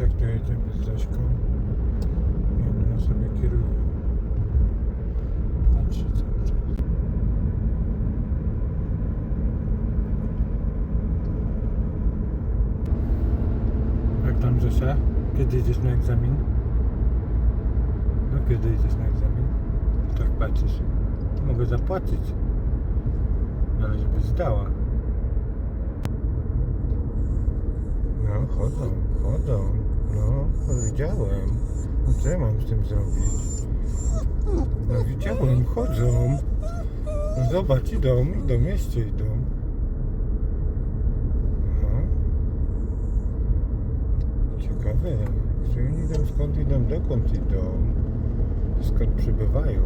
jedziemy z Zośką. I ona sobie kieruje. Patrzy cały czas. Jak tam Zosia? Kiedy idziesz na egzamin? No kiedy idziesz na egzamin? Tak patrzysz. Mogę zapłacić. No, Ale żeby zdała. No, chodzą, chodzą. No, powiedziałem. No co ja mam z tym zrobić? No widziałem, chodzą. No zobacz, idą, idą, mieście idą. No. Ciekawe, gdzie oni idą, skąd idą, dokąd idą, skąd przybywają.